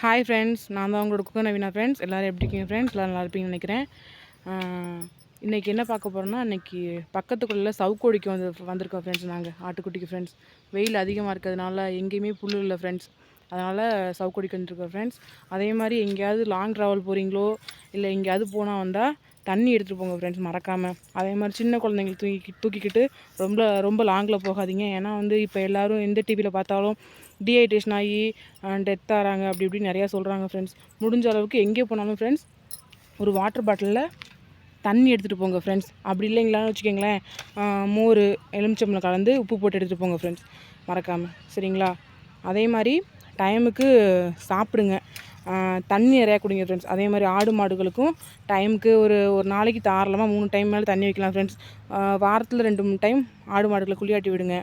Hi friends நான் தான் உங்களோட குக்கர் நவீனா ஃப்ரெண்ட்ஸ் எல்லோரும் எப்படி இருக்கீங்க ஃப்ரெண்ட்ஸ் எல்லோரும் நல்லா இருப்பீங்கன்னு நினைக்கிறேன். இன்றைக்கி என்ன பார்க்க போகிறோம்னா இன்றைக்கி பக்கத்துக்குள்ளே சவுக்கோடிக்கு வந்து வந்திருக்கோம் ஃப்ரெண்ட்ஸ் நாங்கள் ஆட்டுக்குட்டிக்கு ஃப்ரெண்ட்ஸ் வெயில் அதிகமாக இருக்கிறதுனால எங்கேயுமே புல் இல்லை ஃப்ரெண்ட்ஸ் அதனால் சவுக்கோடிக்கு வந்துருக்கோம் ஃப்ரெண்ட்ஸ் அதே மாதிரி எங்கேயாவது லாங் ட்ராவல் போகிறீங்களோ இல்லை எங்கேயாவது போனால் வந்தால் தண்ணி எடுத்துகிட்டு போங்க ஃப்ரெண்ட்ஸ் மறக்காமல் அதே மாதிரி சின்ன குழந்தைங்களை தூக்கி தூக்கிக்கிட்டு ரொம்ப ரொம்ப லாங்கில் போகாதீங்க. ஏன்னா வந்து இப்போ எல்லோரும் எந்த டிவியில் பார்த்தாலும் டீஹைட்ரேஷன் ஆகி டெத் ஆகிறாங்க அப்படி இப்படி நிறையா சொல்கிறாங்க ஃப்ரெண்ட்ஸ் முடிஞ்ச அளவுக்கு எங்கே போனாலும் ஃப்ரெண்ட்ஸ் ஒரு வாட்டர் பாட்டிலில் தண்ணி எடுத்துகிட்டு போங்க ஃப்ரெண்ட்ஸ் அப்படி இல்லைங்களான்னு வச்சுக்கோங்களேன். மோர் எலுமிச்சம்பளம் கலந்து உப்பு போட்டு எடுத்துகிட்டு போங்க ஃப்ரெண்ட்ஸ் மறக்காமல் சரிங்களா? அதே மாதிரி டைமுக்கு சாப்பிடுங்க. தண்ணி நிறையா குடிங்க ஃப்ரெண்ட்ஸ் அதே மாதிரி ஆடு மாடுகளுக்கும் டைமுக்கு ஒரு ஒரு நாளைக்கு தாராளமாக மூணு டைம் மேலே தண்ணி வைக்கலாம் ஃப்ரெண்ட்ஸ் வாரத்தில் ரெண்டு மூணு டைம் ஆடு மாடுகளை குளியாட்டி விடுங்க.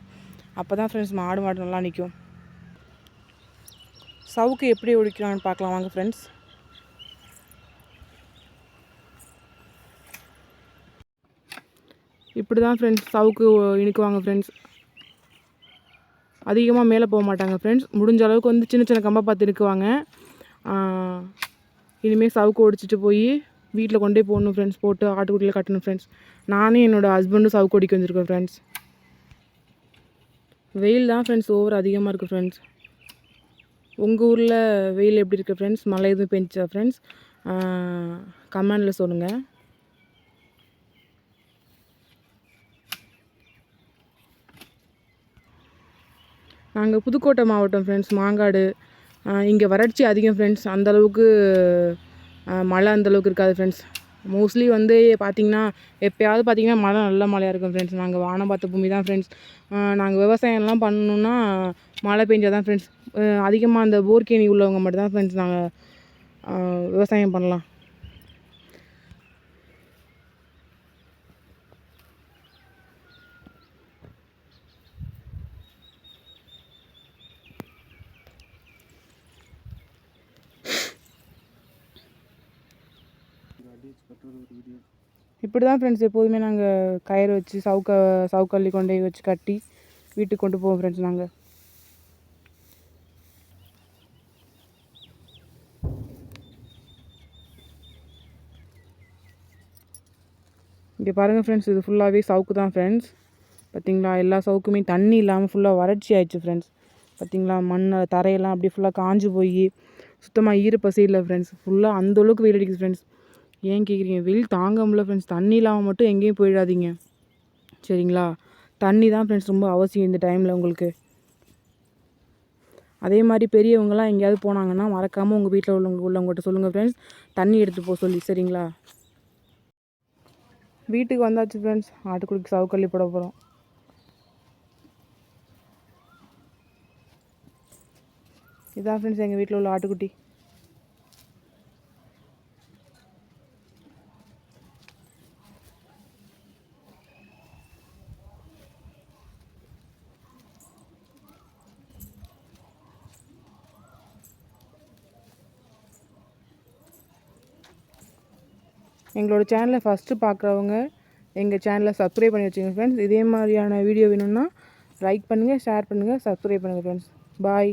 அப்போ தான் ஃப்ரெண்ட்ஸ் ஆடு மாடு நல்லா நிற்கும் சவுக்கு எப்படி ஒழிக்கலாம்னு பார்க்கலாம் வாங்க ஃப்ரெண்ட்ஸ் இப்படி தான் ஃப்ரெண்ட்ஸ் சவுக்கு இனிக்குவாங்க ஃப்ரெண்ட்ஸ் அதிகமாக மேலே போக மாட்டாங்க ஃப்ரெண்ட்ஸ் முடிஞ்ச அளவுக்கு வந்து சின்ன சின்ன கம்பை பார்த்து இருக்குவாங்க இனிமேல் சவுக்கு ஒடிச்சிட்டு போய் வீட்டில் கொண்டே போடணும் ஃப்ரெண்ட்ஸ் போட்டு ஆட்டுக்குட்டியில் கட்டணும் ஃப்ரெண்ட்ஸ் நானே என்னோடய ஹஸ்பண்டும் சவுக்கு ஒடிக்க வந்திருக்கேன் ஃப்ரெண்ட்ஸ் வெயில் தான் ஃப்ரெண்ட்ஸ் ஓவர் அதிகமாக இருக்குது ஃப்ரெண்ட்ஸ் உங்கள் ஊரில் வெயில் எப்படி இருக்குது ஃப்ரெண்ட்ஸ் மழை எதுவும் பெஞ்சா ஃப்ரெண்ட்ஸ் கமெண்டில் சொல்லுங்கள் நாங்கள் புதுக்கோட்டை மாவட்டம் ஃப்ரெண்ட்ஸ் மாங்காடு இங்கே வறட்சி அதிகம் ஃப்ரெண்ட்ஸ் அந்தளவுக்கு மழை அந்தளவுக்கு இருக்காது ஃப்ரெண்ட்ஸ் மோஸ்ட்லி வந்து பார்த்திங்கன்னா எப்போயாவது பார்த்திங்கன்னா மழை நல்ல மழையாக இருக்கும் ஃப்ரெண்ட்ஸ் நாங்கள் வானம் பார்த்த பூமி தான் ஃப்ரெண்ட்ஸ் நாங்கள் விவசாயம்லாம் பண்ணணுன்னா மழை பெஞ்சால் தான் ஃப்ரெண்ட்ஸ் அதிகமாக அந்த போர்கேணி உள்ளவங்க மட்டும் தான் ஃப்ரெண்ட்ஸ் நாங்கள் விவசாயம் பண்ணலாம். இப்படி தான் ஃப்ரெண்ட்ஸ் எப்போதுமே நாங்கள் கயிறு வச்சு சவுக்க சவுக்கள்ளி கொண்டு போய் வச்சு கட்டி வீட்டுக்கு கொண்டு போவோம் ஃப்ரெண்ட்ஸ் நாங்கள் இங்கே பாருங்கள் ஃப்ரெண்ட்ஸ் இது ஃபுல்லாகவே சவுக்கு தான் ஃப்ரெண்ட்ஸ் பார்த்திங்களா எல்லா சவுக்குமே தண்ணி இல்லாமல் ஃபுல்லாக வறட்சி ஆயிடுச்சு ஃப்ரெண்ட்ஸ் பார்த்திங்களா மண் தரையெல்லாம் அப்படி ஃபுல்லாக காஞ்சு போய் சுத்தமாக ஈரப்பசி இல்லை ஃப்ரெண்ட்ஸ் ஃபுல்லாக அந்தளவுக்கு வெயில் அடிக்குது ஃப்ரெண்ட்ஸ் ஏன் கேட்குறீங்க வெயில் தாங்க முடியல ஃப்ரெண்ட்ஸ் தண்ணி இல்லாமல் மட்டும் எங்கேயும் போயிடாதீங்க. சரிங்களா? தண்ணி தான் ஃப்ரெண்ட்ஸ் ரொம்ப அவசியம் இந்த டைமில் உங்களுக்கு. அதே மாதிரி பெரியவங்களாம் எங்கேயாவது போனாங்கன்னா மறக்காமல் உங்கள் வீட்டில் உள்ளவங்க உள்ளவங்ககிட்ட சொல்லுங்கள் ஃப்ரெண்ட்ஸ் தண்ணி எடுத்து போக சொல்லி சரிங்களா? வீட்டுக்கு வந்தாச்சு ஃப்ரெண்ட்ஸ் ஆட்டுக்குடிக்கு சவுக்கள்ளி போட போகிறோம் இதான் ஃப்ரெண்ட்ஸ் எங்கள் வீட்டில் உள்ள ஆட்டுக்குட்டி. எங்களோட சேனலை ஃபஸ்ட்டு பார்க்குறவங்க எங்கள் சேனலை சப்ஸ்கிரைப் பண்ணி வச்சுங்க ஃப்ரெண்ட்ஸ் இதே மாதிரியான வீடியோ வேணும்னா லைக் பண்ணுங்கள் ஷேர் பண்ணுங்கள் சப்ஸ்கிரைப் பண்ணுங்கள் ஃப்ரெண்ட்ஸ் பாய்